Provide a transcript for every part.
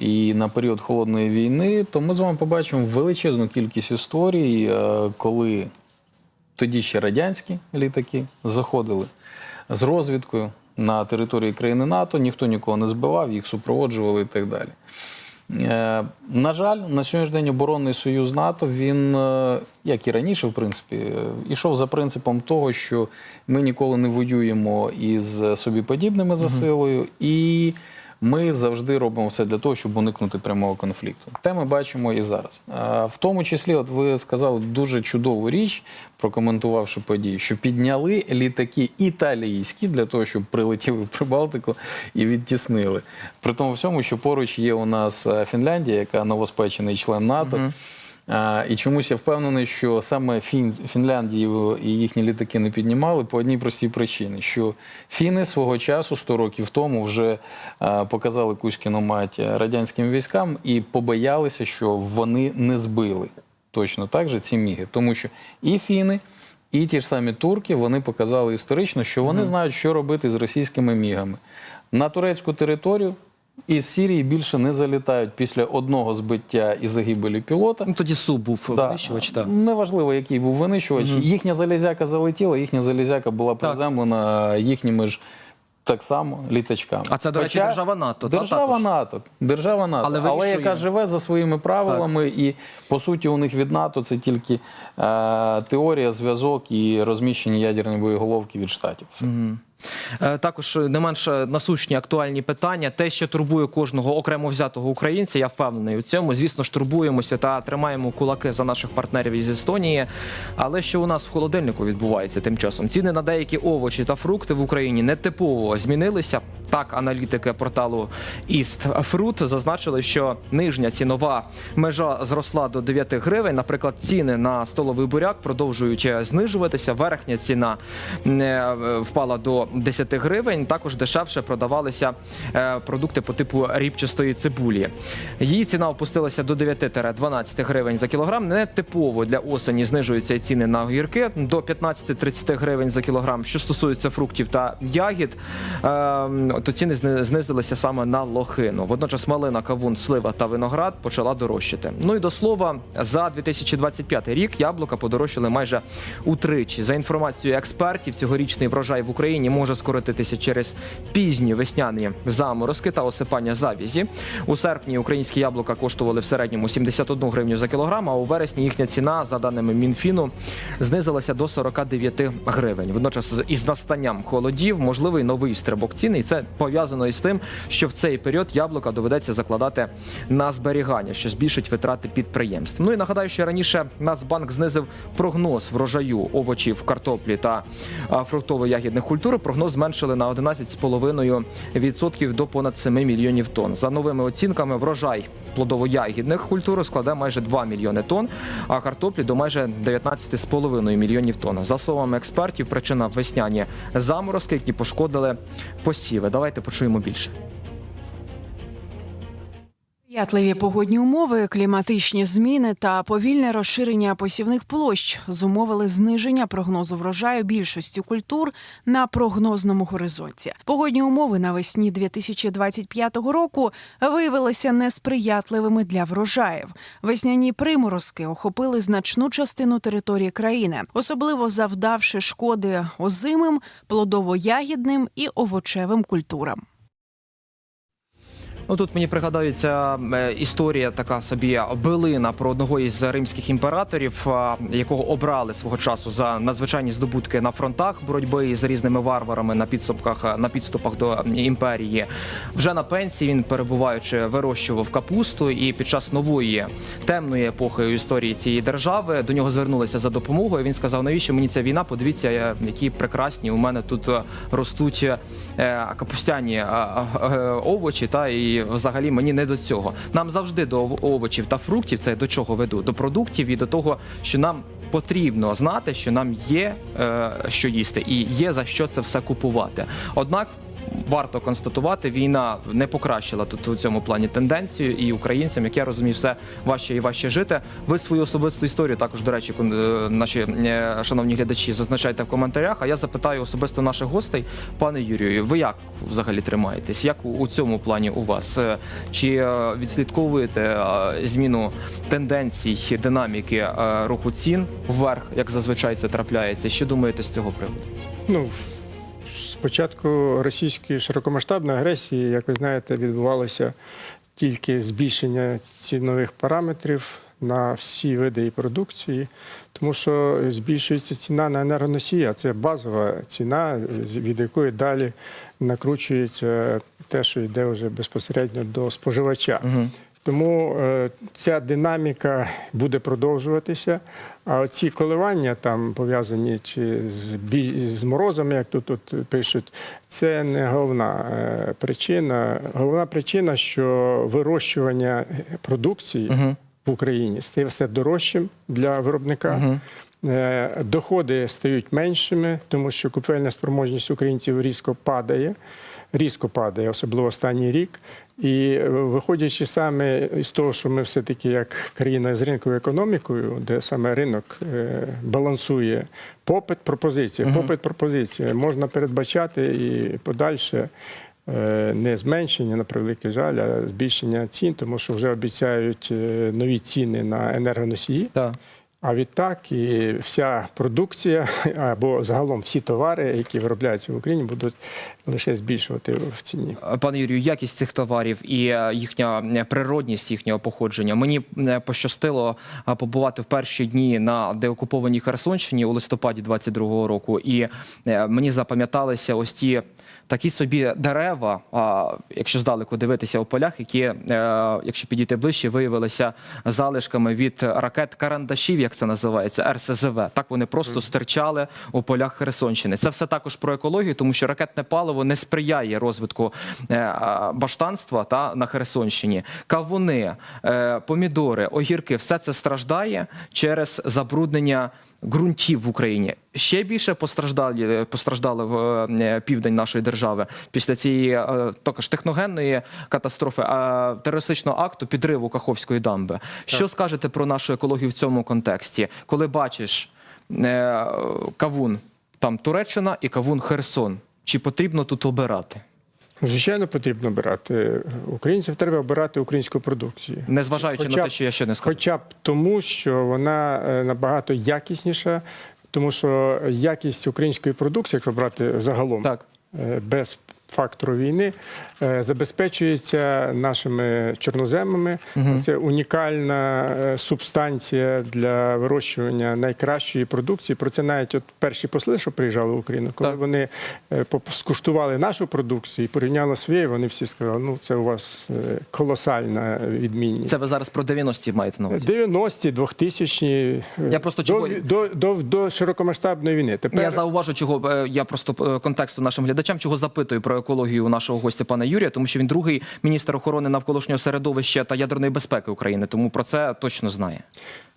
і на період холодної війни, то ми з вами побачимо величезну кількість історій, е, коли тоді ще радянські літаки заходили з розвідкою на території країни НАТО, ніхто нікого не збивав, їх супроводжували і так далі. Е, На жаль, на сьогоднішній день оборонний союз НАТО він, е, як і раніше, в принципі, ішов за принципом того, що ми ніколи не воюємо із собі подібними за силою, і ми завжди робимо все для того, щоб уникнути прямого конфлікту. Те ми бачимо і зараз. В тому числі, от ви сказали дуже чудову річ, прокоментувавши події, що підняли літаки італійські для того, щоб прилетіли в Прибалтику і відтіснили. При тому всьому, що поруч є у нас е, Фінляндія, яка новоспечений член НАТО. А, І чомусь я впевнений, що саме Фін, Фінляндію і їхні літаки не піднімали по одній простій причині, що фіни свого часу, 100 років тому, вже показали Кузькіну мать радянським військам і побоялися, що вони не збили точно так же ці міги. Тому що і фіни, і ті ж самі турки вони показали історично, що вони знають, що робити з російськими мігами. На турецьку територію із Сірії більше не залітають після одного збиття і загибелі пілота. Ну, тоді СУ був Да. винищувач, так. Неважливо, який був винищувач. Їхня залізяка залетіла, їхня залізяка була приземлена їхніми ж так само літачками. А це, до речі, держава НАТО, Держава також? НАТО. Держава НАТО. Але Але, яка живе за своїми правилами, і по суті у них від НАТО це тільки е, теорія, зв'язок і розміщення ядерної боєголовки від штатів. Все. Е, Також не менш насущні актуальні питання. Те, що турбує кожного окремо взятого українця, я впевнений у цьому. Звісно ж, турбуємося та тримаємо кулаки за наших партнерів із Естонії. Але що у нас в холодильнику відбувається тим часом? Ціни на деякі овочі та фрукти в Україні нетипово змінилися. Так, аналітики порталу East Fruit зазначили, що нижня цінова межа зросла до 9 гривень. Наприклад, ціни на столовий буряк продовжують знижуватися. Верхня ціна е, впала до 10 гривень. Також дешевше продавалися е, продукти по типу ріпчастої цибулі. Її ціна опустилася до 9-12 гривень за кілограм. Не типово для осені знижуються ціни на огірки до 15-30 гривень за кілограм. Що стосується фруктів та ягід, е, то ціни знизилися саме на лохину. Водночас малина, кавун, слива та виноград почала дорожчати. Ну і до слова, за 2025 рік яблука подорожчали майже утричі. За інформацією експертів, цьогорічний врожай в Україні може скоротитися через пізні весняні заморозки та осипання завізі. У серпні українські яблука коштували в середньому 71 гривню за кілограм, а у вересні їхня ціна, за даними Мінфіну, знизилася до 49 гривень. Водночас, із настанням холодів можливий новий стрибок цін, і це пов'язано із тим, що в цей період яблука доведеться закладати на зберігання, що збільшить витрати підприємств. Ну і нагадаю, що раніше Нацбанк знизив прогноз врожаю овочів, картоплі та фруктово-ягідних культур. Прогноз зменшили на 11,5% до понад 7 мільйонів тонн. За новими оцінками, врожай плодово-ягідних культур складе майже 2 мільйони тонн, а картоплі до майже 19,5 мільйонів тонн. За словами експертів, причина весняні заморозки, які пошкодили посіви. Давайте почуємо більше. Сприятливі погодні умови, кліматичні зміни та повільне розширення посівних площ зумовили зниження прогнозу врожаю більшості культур на прогнозному горизонті. Погодні умови навесні 2025 року виявилися несприятливими для врожаїв. Весняні приморозки охопили значну частину території країни, особливо завдавши шкоди озимим, плодово-ягідним і овочевим культурам. Ну тут мені пригадається е, історія така собі билина про одного із римських імператорів, якого обрали свого часу за надзвичайні здобутки на фронтах боротьби з різними варварами на підступах на підступах до імперії. Вже на пенсії він перебуваючи вирощував капусту, і під час нової темної епохи у історії цієї держави до нього звернулися за допомогою. Він сказав: навіщо мені ця війна? Подивіться, які прекрасні у мене тут е, ростуть е, капустяні овочі, та і взагалі мені не до цього. Нам завжди до овочів та фруктів це до чого веду? До продуктів і до того, що нам потрібно знати, що нам є е, що їсти, і є за що це все купувати. Однак. Варто констатувати, війна не покращила тут у цьому плані тенденцію, і українцям, як я розумію, все важче і важче жити. Ви свою особисту історію також, до речі, е, наші е, шановні глядачі, зазначайте в коментарях. А я запитаю особисто наших гостей, пане Юрію, ви як взагалі тримаєтесь? Як у, цьому плані у вас? Е, Чи відслідковуєте зміну тенденцій, динаміки руху цін вверх, як зазвичай це трапляється? Що думаєте з цього приводу? Ну, спочатку російської широкомасштабної агресії, як ви знаєте, відбувалося тільки збільшення цінових параметрів на всі види і продукції, тому що збільшується ціна на енергоносії, а це базова ціна, від якої далі накручується те, що йде вже безпосередньо до споживача. Тому е, ця динаміка буде продовжуватися. А ці коливання там пов'язані чи з бій з морозами, як тут, тут пишуть, це не головна е, причина. Головна причина, що вирощування продукції в Україні стає все дорожчим для виробника. Е, Доходи стають меншими, тому що купівельна спроможність українців різко падає, різко падає, особливо останній рік. І е, виходячи саме із того, що ми все-таки як країна з ринковою економікою, де саме ринок е, балансує попит, пропозиція, попит, пропозиція, можна передбачати і подальше. е, Не зменшення на превеликий жаль, а збільшення цін, тому що вже обіцяють нові ціни на енергоносії. Так. А відтак і вся продукція або загалом всі товари, які виробляються в Україні, будуть лише збільшувати в ціні. Пане Юрію, якість цих товарів і е, їхня е, природність їхнього походження. Мені е, пощастило побувати в перші дні на деокупованій Херсонщині у листопаді 22-го року, і мені запам'яталися ось ті такі собі дерева. А якщо здалеку дивитися у полях, які, е, якщо підійти ближче, виявилися залишками від ракет карандашів, як це називається, РСЗВ. Так вони просто стирчали у полях Херсонщини. Це все також про екологію, тому що ракетне паливо не сприяє розвитку е, баштанства та на Херсонщині. Кавуни, е, помідори, огірки все це страждає через забруднення. Ґрунтів в Україні ще більше постраждали постраждали в е, південь нашої держави після цієї е, також техногенної катастрофи, а терористичного акту підриву Каховської дамби. Що скажете про нашу екологію в цьому контексті, коли бачиш е, кавун там Туреччина і кавун Херсон? Чи потрібно тут обирати? Звичайно, потрібно обирати. Українців треба обирати українську продукцію. Незважаючи на те, що я ще не скажу. Хоча б тому, що вона е, набагато якісніша, тому що якість української продукції, якщо брати загалом, Так. е, без фактору війни, е, забезпечується нашими чорноземами. Це унікальна е, субстанція для вирощування найкращої продукції. Про це навіть от перші посли, що приїжджали в Україну, коли Так. вони е, скуштували нашу продукцію і порівняли своєю, вони всі сказали, ну це у вас колосальна відмінність. Це ви зараз про 90-ті маєте на увазі? 90-ті, 2000-ні, Я просто до, чого- до, до, до широкомасштабної війни. Тепер Я зауважу, чого я просто контексту нашим глядачам, чого запитую про екологію нашого гостя пана Юрія, тому що він другий міністр охорони навколишнього середовища та ядерної безпеки України, тому про це точно знає.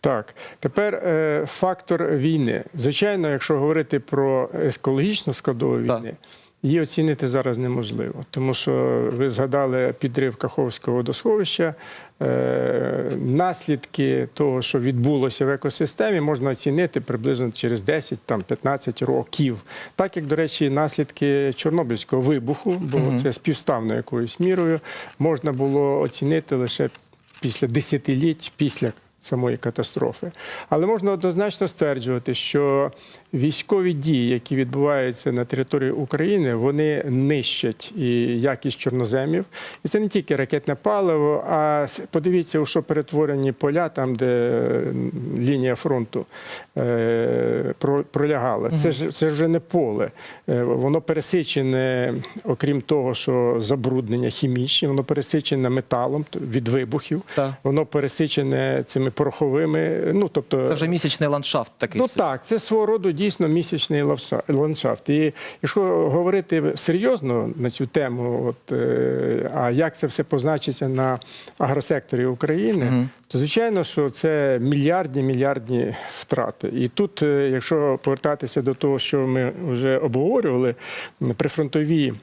Так, тепер е, фактор війни. Звичайно, якщо говорити про екологічну складову Так. Її оцінити зараз неможливо, тому що ви згадали підрив Каховського водосховища. Е, наслідки того, що відбулося в екосистемі, можна оцінити приблизно через 10 там 15 років. Так як, до речі, наслідки Чорнобильського вибуху, бо це співставно якоюсь мірою, можна було оцінити лише після десятиліть після самої катастрофи. Але можна однозначно стверджувати, що військові дії, які відбуваються на території України, вони нищать і якість чорноземів. І це не тільки ракетне паливо, а подивіться, у що перетворені поля, там, де е, лінія фронту е, пролягала. Це ж це вже не поле. Е, Воно пересичене, окрім того, що забруднення хімічні, воно пересичене металом від вибухів. Так. Воно пересичене цими пороховими. Ну тобто, Це вже місячний ландшафт такий. Ну так, це свого роду дійсно місячний ландшафт. І якщо говорити серйозно на цю тему, от, е, а як це все позначиться на агросекторі України, то звичайно, що це мільярдні мільярдні втрати. І тут, е, якщо повертатися до того, що ми вже обговорювали, прифронтові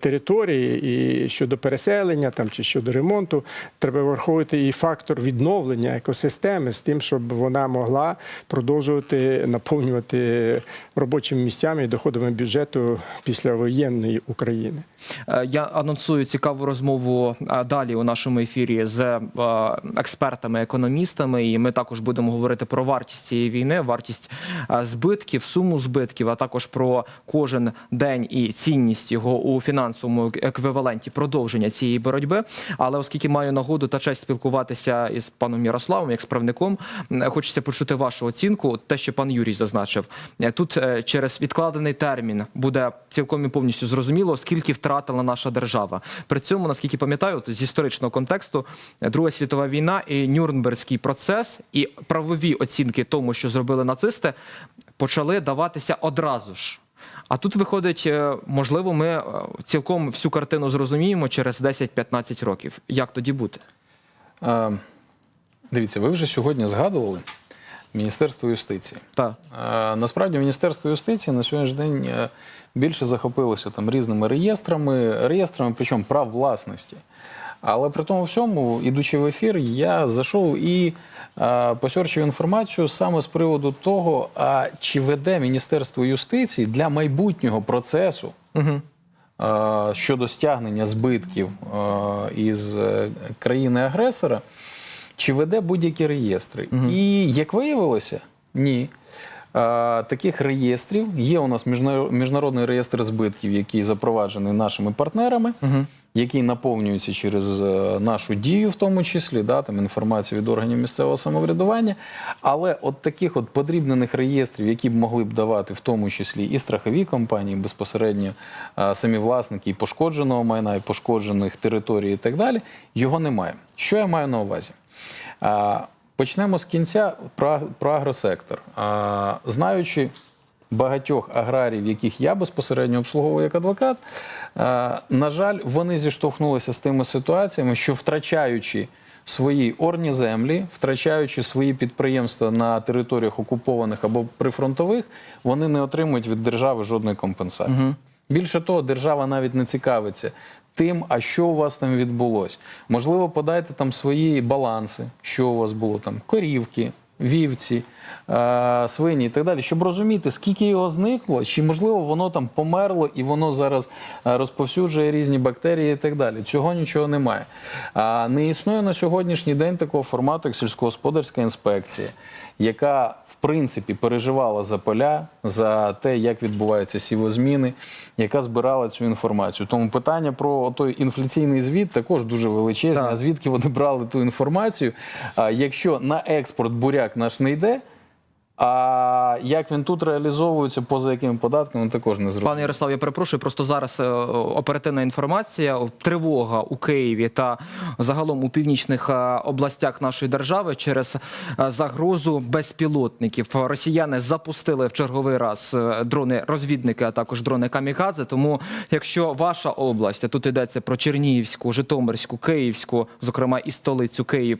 території і щодо переселення там, чи щодо ремонту, треба враховувати і фактор відновлення екосистеми з тим, щоб вона могла продовжувати наповнювати робочими місцями і доходами бюджету післявоєнної України. Е, Я анонсую цікаву розмову е, далі у нашому ефірі з е, експертами, економістами. І ми також будемо говорити про вартість цієї війни, вартість е, збитків, суму збитків, а також про кожен день і цінність його у фінансовому еквіваленті продовження цієї боротьби. Але оскільки маю нагоду та честь спілкуватися із паном Ярославом, як справником, м, хочеться почути вашу оцінку. Те, що пан Юрій зазначив, Е, тут е, через відкладений термін буде цілком і повністю зрозуміло, скільки втратила наша держава. При цьому, наскільки пам'ятаю, з історичного контексту, е, Друга світова війна і Нюрнберзький процес, і правові оцінки тому, що зробили нацисти, почали даватися одразу ж. А тут виходить, е, можливо, ми е, цілком всю картину зрозуміємо через 10-15 років. Як тоді бути? Е, Дивіться, ви вже сьогодні згадували Міністерство юстиції. Так. Насправді Міністерство юстиції на сьогоднішній день е, більше захопилося там різними реєстрами, реєстрами, причому прав власності. Але при тому всьому, ідучи в ефір, я зайшов і е, посерчив інформацію саме з приводу того, а чи веде Міністерство юстиції для майбутнього процесу Угу. е, щодо стягнення збитків е, із країни-агресора, чи веде будь-які реєстри. І як виявилося, ні. Таких реєстрів є у нас міжна- міжнародний реєстр збитків, який запроваджений нашими партнерами, який наповнюється через е, нашу дію, в тому числі, да, там інформацію від органів місцевого самоврядування. Але от таких от подрібнених реєстрів, які б могли б давати в тому числі і страхові компанії, безпосередньо е, самі власники і пошкодженого майна, і пошкоджених територій, і так далі, його немає. Що я маю на увазі? А, Почнемо з кінця про, агросектор. Знаючи багатьох аграрів, яких я безпосередньо обслуговую як адвокат, на жаль, вони зіштовхнулися з тими ситуаціями, що втрачаючи свої орні землі, втрачаючи свої підприємства на територіях окупованих або прифронтових, вони не отримують від держави жодної компенсації. Більше того, держава навіть не цікавиться тим, а що у вас там відбулось. Можливо, подайте там свої баланси, що у вас було там, корівки, вівці, е, свині і так далі, щоб розуміти, скільки його зникло, чи можливо воно там померло і воно зараз е, розповсюджує різні бактерії і так далі. Цього нічого немає. Не існує на сьогоднішній день такого формату, як сільськогосподарська інспекція, яка в принципі переживала за поля, за те, як відбуваються сівозміни, яка збирала цю інформацію. Тому питання про той інфляційний звіт також дуже величезне. Так. А звідки вони брали ту інформацію? А якщо на експорт буряк наш не йде. А як він тут реалізовується, поза якими податками, також не зрозуміло. Пане Ярослав, я перепрошую. Просто зараз е, оперативна інформація. Тривога у Києві та загалом у північних е, областях нашої держави через е, загрозу безпілотників. Росіяни запустили в черговий раз дрони-розвідники, а також дрони камікадзе. Тому, якщо ваша область, тут йдеться про Чернігівську, Житомирську, Київську, зокрема і столицю Київ,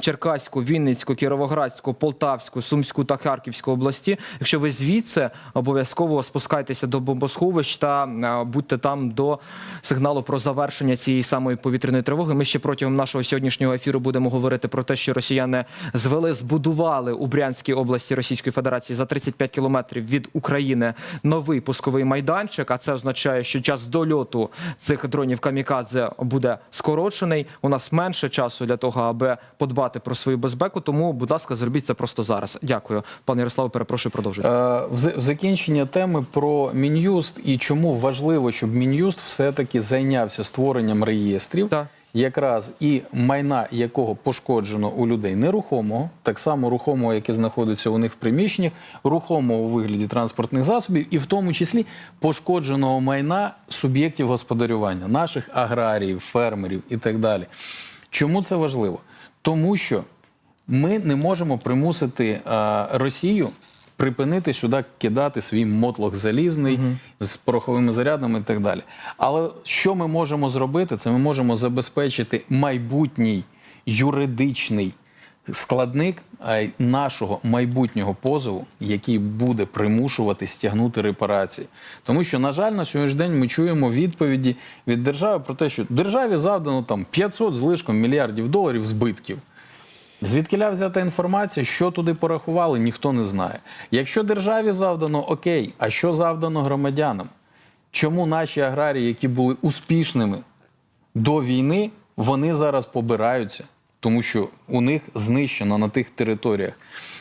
Черкаську, Вінницьку, Кіровоградську, Полтавську, Сумську та Харківську області. Якщо ви звідси обов'язково спускайтеся до бомбосховищ та е, будьте там до сигналу про завершення цієї самої повітряної тривоги. Ми ще протягом нашого сьогоднішнього ефіру будемо говорити про те, що росіяни звели, збудували у Брянській області Російської Федерації за 35 кілометрів від України новий пусковий майданчик. А це означає, що час дольоту цих дронів камікадзе буде скорочений. У нас менше часу для того, аби подбати про свою безпеку. Тому, будь ласка, зробіть це просто зараз. Дякую, пане Ярославе. Перепрошую, продовжуйте. Е, В закінчення теми про Мін'юст і чому важливо, щоб Мін'юст все-таки зайнявся створенням реєстрів, Так. якраз і майна якого пошкоджено у людей нерухомого, так само рухомого, яке знаходиться у них в приміщеннях, рухомого у вигляді транспортних засобів, і в тому числі пошкодженого майна суб'єктів господарювання, наших аграріїв, фермерів і так далі. Чому це важливо? Тому що ми не можемо примусити е, Росію припинити сюди кидати свій мотлох залізний з пороховими зарядами і так далі. Але що ми можемо зробити? Це ми можемо забезпечити майбутній юридичний складник нашого майбутнього позову, який буде примушувати стягнути репарації. Тому що, на жаль, на сьогоднішній день ми чуємо відповіді від держави про те, що державі завдано там 500 з лишком мільярдів доларів збитків. Звідкиля взята інформація, що туди порахували, ніхто не знає. Якщо державі завдано окей, а що завдано громадянам? Чому наші аграрії, які були успішними до війни, вони зараз побираються, тому що у них знищено на тих територіях.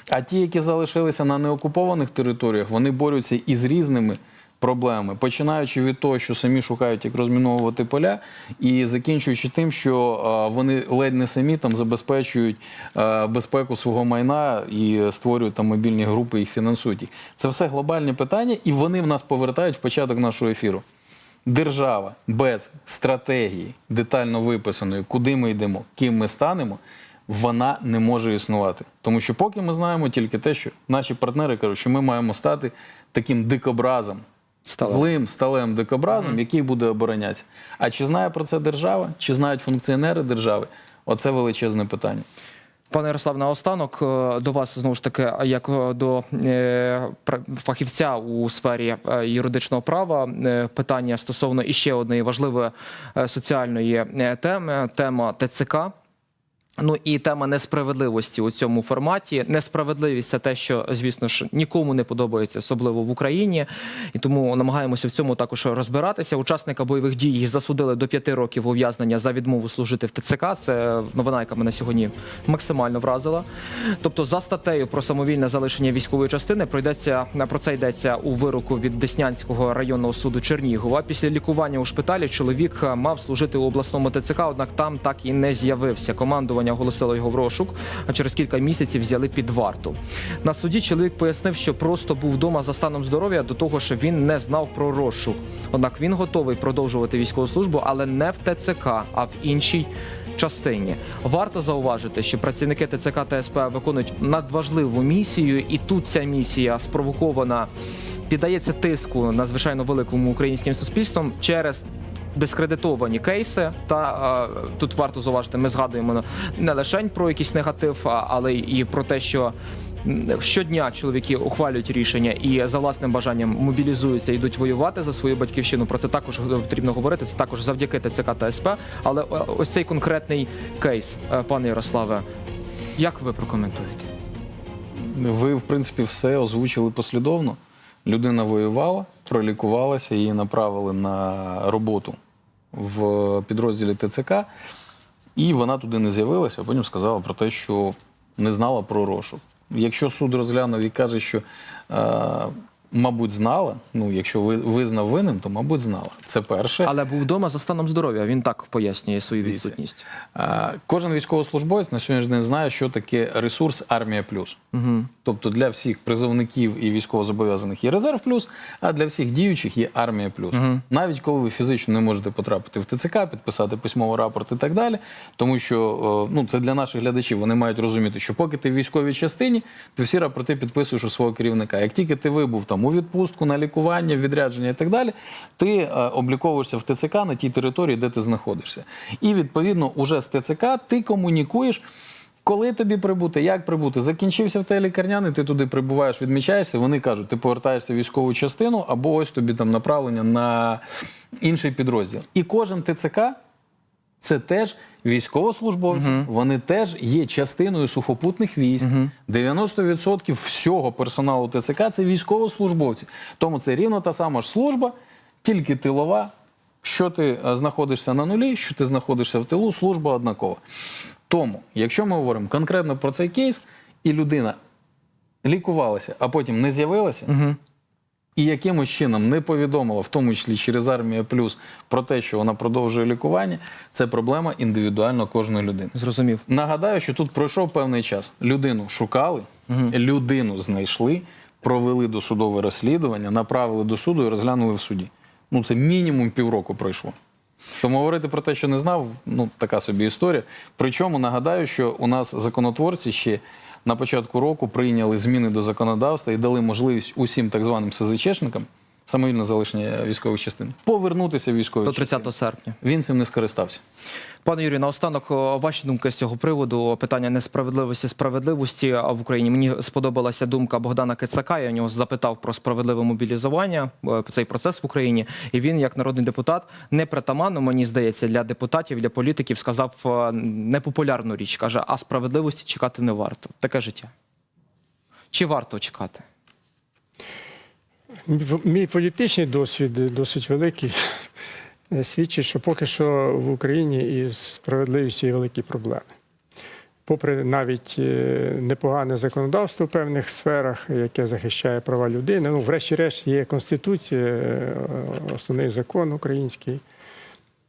А ті, які залишилися на неокупованих територіях, вони борються із різними проблемами, починаючи від того, що самі шукають, як розміновувати поля, і закінчуючи тим, що вони ледь не самі там забезпечують безпеку свого майна і створюють там мобільні групи, їх фінансують. їх. Це все глобальні питання, і вони в нас повертають в початок нашого ефіру. Держава без стратегії, детально виписаної, куди ми йдемо, ким ми станемо, вона не може існувати. Тому що поки ми знаємо тільки те, що наші партнери кажуть, що ми маємо стати таким дикобразом, Сталем. злим сталевим дикобразом, який буде оборонятися. А чи знає про це держава, чи знають функціонери держави? Оце величезне питання. Пане Ярослав, наостанок е, до вас знову ж таки, як е, до е, фахівця у сфері юридичного права, питання стосовно іще однієї важливої соціальної теми тема ТЦК. Ну і тема несправедливості у цьому форматі. Несправедливість це те, що звісно ж нікому не подобається, особливо в Україні, і тому намагаємося в цьому також розбиратися. Учасника бойових дій засудили до п'яти років ув'язнення за відмову служити в ТЦК. Це новина, яка мене сьогодні максимально вразила. Тобто, за статтею про самовільне залишення військової частини пройдеться про це йдеться у вироку від Деснянського районного суду Чернігова. Після лікування у шпиталі чоловік е, мав служити у обласному ТЦК, однак там так і не з'явився. Командування оголосило його в розшук, а через кілька місяців взяли під варту. На суді чоловік пояснив, що просто був вдома за станом здоров'я до того, що він не знав про розшук. Однак він готовий продовжувати військову службу, але не в ТЦК, а в іншій. Частині варто зауважити, що працівники ТЦК та СП виконують надважливу місію, і тут ця місія спровокована, піддається тиску надзвичайно великому українським суспільством через дискредитовані кейси. Та е, тут варто зауважити, ми згадуємо не лише про якийсь негатив, але і про те, що. Щодня чоловіки ухвалюють рішення і за власним бажанням мобілізуються, йдуть воювати за свою батьківщину. Про це також потрібно говорити. Це також завдяки ТЦК та СП. Але е, ось цей конкретний кейс, е, пане Ярославе, як ви прокоментуєте? Ви, в принципі, все озвучили послідовно. Людина воювала, пролікувалася, її направили на роботу в підрозділі ТЦК, і вона туди не з'явилася, а потім сказала про те, що не знала про розшук. Якщо суд розглянув і каже, що, е, мабуть, знала, ну, якщо ви- визнав винним, то, мабуть, знала. Це перше. Але був вдома за станом здоров'я. Він так пояснює свою відсутність. Е, Кожен військовослужбовець на сьогоднішній день знає, що таке ресурс Армія Плюс. Угу. Тобто для всіх призовників і військовозобов'язаних є резерв плюс, а для всіх діючих є армія плюс. Навіть коли ви фізично не можете потрапити в ТЦК, підписати письмовий рапорт і так далі. Тому що е, ну, це для наших глядачів. Вони мають розуміти, що поки ти в військовій частині, ти всі рапорти підписуєш у свого керівника. Як тільки ти вибув там у відпустку, на лікування, відрядження і так далі, ти е, обліковуєшся в ТЦК на тій території, де ти знаходишся. І відповідно, уже з ТЦК ти комунікуєш. Коли тобі прибути, як прибути? Закінчився в тебе лікарняний, ти туди прибуваєш, відмічаєшся. Вони кажуть, ти повертаєшся в військову частину, або ось тобі там направлення на інший підрозділ. І кожен ТЦК це теж військовослужбовці. Вони теж є частиною сухопутних військ. 90% всього персоналу ТЦК це військовослужбовці. Тому це рівно та сама ж служба, тільки тилова. Що ти е, знаходишся на нулі, що ти знаходишся в тилу, служба однакова. Тому, якщо ми говоримо конкретно про цей кейс, і людина лікувалася, а потім не з'явилася, і якимось чином не повідомила, в тому числі через армія плюс, про те, що вона продовжує лікування, це проблема індивідуально кожної людини. Зрозумів. Нагадаю, що тут пройшов певний час. Людину шукали, людину знайшли, провели досудове розслідування, направили до суду і розглянули в суді. Ну, це мінімум півроку пройшло. Тому говорити про те, що не знав, ну така собі історія. Причому нагадаю, що у нас законотворці ще на початку року прийняли зміни до законодавства і дали можливість усім так званим СЗЧшникам самовільне залишення військових частин, повернутися в військові До частини. 30 серпня. Він цим не скористався. Пане Юрію, наостанок о, ваші думки з цього приводу питання несправедливості справедливості в Україні. Мені сподобалася думка Богдана Кицака. Я у нього запитав про справедливе мобілізування, е, цей процес в Україні. І він, як народний депутат, не притаманно, мені здається, для депутатів, для політиків сказав е, непопулярну річ. каже: а справедливості чекати не варто. Таке життя. Чи варто чекати? Мій політичний досвід досить великий. Е, Свідчить, що поки що в Україні із справедливістю є великі проблеми. Попри навіть е, непогане законодавство в певних сферах, яке захищає права людини, ну, врешті-решт, є Конституція, е, основний закон український,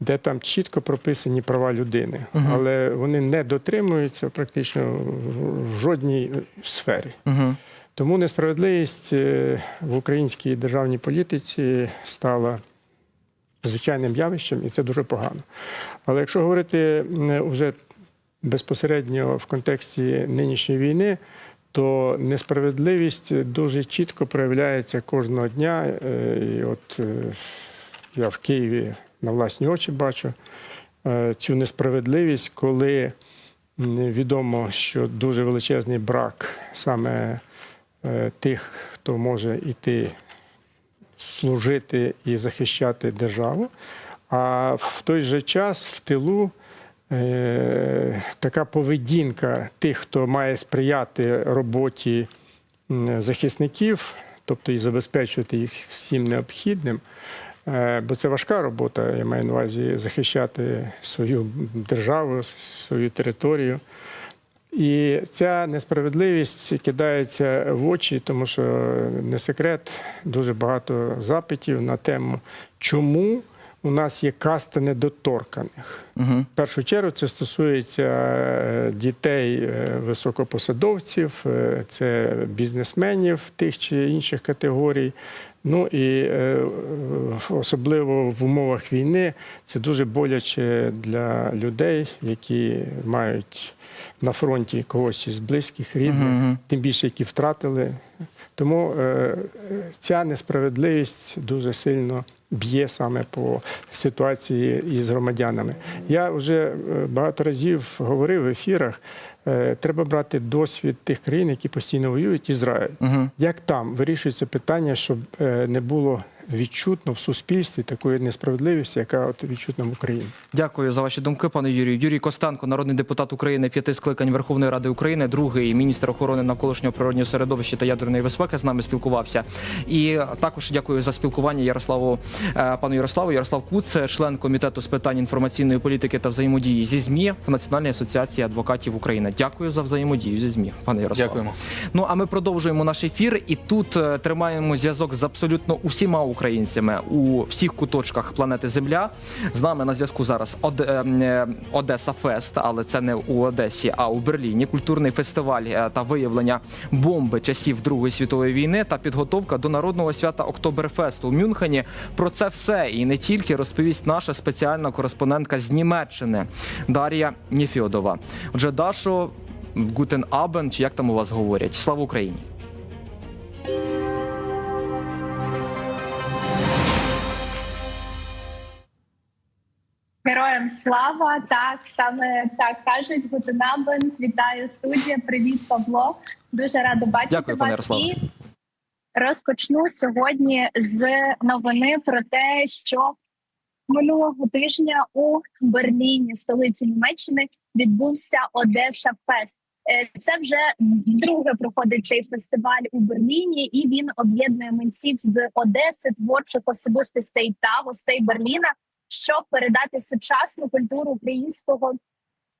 де там чітко прописані права людини, але вони не дотримуються практично в- жодній сфері. Угу. Тому несправедливість в українській державній політиці стала звичайним явищем, і це дуже погано. Але якщо говорити вже безпосередньо в контексті нинішньої війни, то несправедливість дуже чітко проявляється кожного дня. Е, І от е, я в Києві на власні очі бачу е, цю несправедливість, коли відомо, що дуже величезний брак саме тих, хто може йти служити і захищати державу. А в той же час в тилу е, така поведінка тих, хто має сприяти роботі захисників, тобто і забезпечувати їх всім необхідним. Е, Бо це важка робота, я маю на увазі захищати свою державу, свою територію. І ця несправедливість кидається в очі, тому що не секрет, дуже багато запитів на тему, чому у нас є каста недоторканих. Угу. В першу чергу це стосується е, дітей е, високопосадовців, е, це бізнесменів тих чи інших категорій. Ну і особливо в умовах війни це дуже боляче для людей, які мають на фронті когось із близьких, рідних, Мгм. тим більше які втратили. Тому е, ця несправедливість дуже сильно б'є саме по ситуації із громадянами. Я вже е, багато разів говорив в ефірах. е, Треба брати досвід тих країн, які постійно воюють, Ізраїль. Угу. Як там вирішується питання, щоб е, не було відчутно в суспільстві такої несправедливості, яка от відчутна в Україні? Дякую за ваші думки, пане Юрію. Юрій Костенко, народний депутат України, п'яти скликань Верховної Ради України, другий міністр охорони навколишнього природнього середовища та ядерної безпеки з нами спілкувався. І також дякую за спілкування Ярославу е, пану Ярославу. Ярослав Куц, член комітету з питань інформаційної політики та взаємодії зі ЗМІ в Національній асоціації адвокатів України. Дякую за взаємодію зі ЗМІ, пане Ярославе. Дякуємо. Ну а ми продовжуємо наш ефір, і тут е, тримаємо зв'язок з абсолютно усіма українцями у всіх куточках планети Земля. З нами на зв'язку зараз е, е, Одеса Фест, але це не у Одесі, а у Берліні. Культурний фестиваль е, та виявлення бомби часів Другої світової війни та підготовка до народного свята Октоберфесту у Мюнхені. Про це все і не тільки розповість наша спеціальна кореспондентка з Німеччини Дар'я Ніфіодова. Отже, Дашо, Гутен Абен, чи як там у вас говорять? Слава Україні! Героям слава! Так, саме так кажуть. Гутенабенд. Вітаю студія. Привіт, Павло. Дуже рада бачити Дякую, пане вас. Ярославе. І розпочну сьогодні з новини про те, що минулого тижня у Берліні, столиці Німеччини, відбувся Одеса Фест. Е, Це вже вдруге проходить цей фестиваль у Берліні, і він об'єднує митців з Одеси, творчих особистостей та гостей Берліна, щоб передати сучасну культуру українського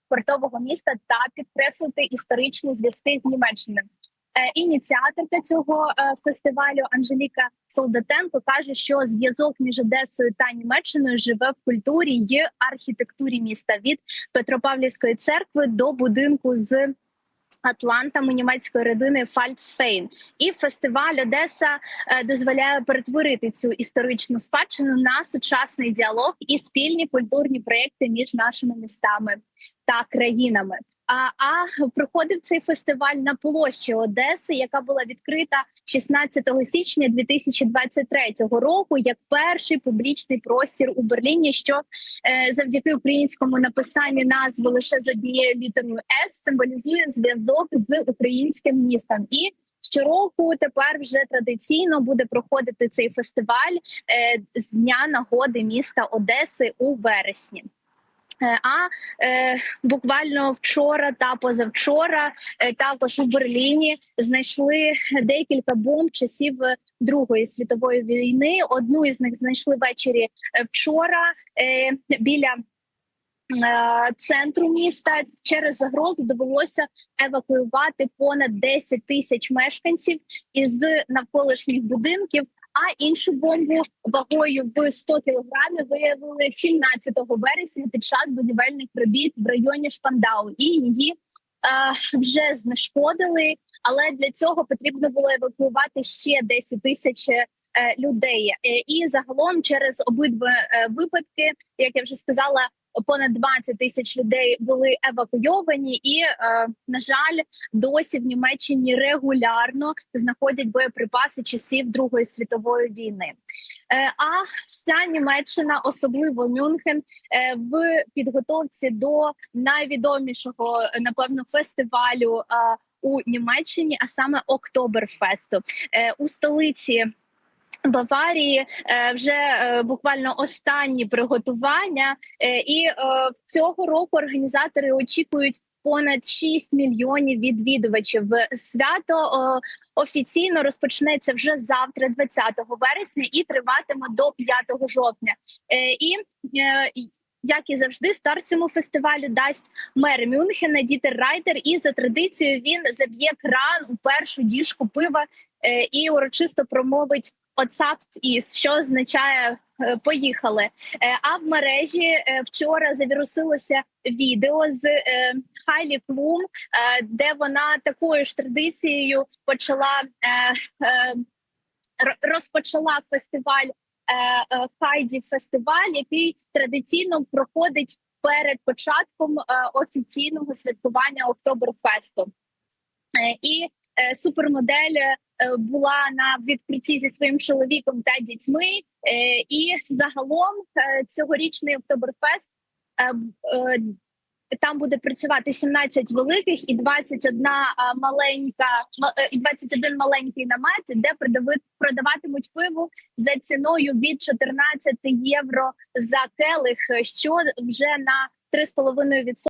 портового міста та підкреслити історичні зв'язки з Німеччиною. Е, Ініціаторка цього е, фестивалю Анжеліка Солдатенко каже, що зв'язок між Одесою та Німеччиною живе в культурі й архітектурі міста від Петропавлівської церкви до будинку з атлантами німецької родини Фальцфейн. І фестиваль Одеса е, дозволяє перетворити цю історичну спадщину на сучасний діалог і спільні культурні проекти між нашими містами. Та країнами. А, а проходив цей фестиваль на площі Одеси, яка була відкрита 16 січня 2023 року, як перший публічний простір у Берліні, що е, завдяки українському написанні назви лише з однією літерою С символізує зв'язок з українським містом. І щороку тепер вже традиційно буде проходити цей фестиваль е, з дня нагоди міста Одеси у вересні. Е, А е, буквально вчора та позавчора е, також у Берліні знайшли декілька бомб часів Другої світової війни. Одну із них знайшли ввечері вчора біля. Центру міста через загрозу довелося евакуювати понад 10 тисяч мешканців із навколишніх будинків. А іншу бомбу вагою в 100 кілограмів виявили 17 вересня під час будівельних робіт в районі Шпандау, і її е, вже знешкодили. Але для цього потрібно було евакуювати ще 10 тисяч е, людей. Е, І загалом через обидва е, випадки, як я вже сказала, понад 20 тисяч людей були евакуйовані, і е, на жаль, досі в Німеччині регулярно знаходять боєприпаси часів Другої світової війни. Е, А вся Німеччина, особливо Мюнхен, е, в підготовці до найвідомішого напевно фестивалю. У Німеччині, а саме Октоберфесту у столиці Баварії е, вже е, буквально останні приготування, Е, і цього року організатори очікують понад 6 мільйонів відвідувачів. Свято е, офіційно розпочнеться вже завтра, 20 вересня, і триватиме до 5 жовтня. Е, І е, як і завжди, старт цьому фестивалю дасть мер Мюнхена Дітер Райтер. І за традицією він заб'є кран у першу діжку пива е, і урочисто промовить «Оцапт із», що означає е, поїхали. Е, А в мережі е, вчора завірусилося відео з Хайлі Клум, де вона такою ж традицією почала розпочала фестиваль. Хайді фестиваль, який традиційно проходить перед початком офіційного святкування Октоберфесту. І супермодель була на відкритті зі своїм чоловіком та дітьми. Е, І загалом е, цьогорічний Октоберфест е, е, там буде працювати 17 великих і 21 а, маленька ма- е, і 21 маленький намет, де продаватимуть пиво за ціною від 14 євро за келих, що вже на 3,5%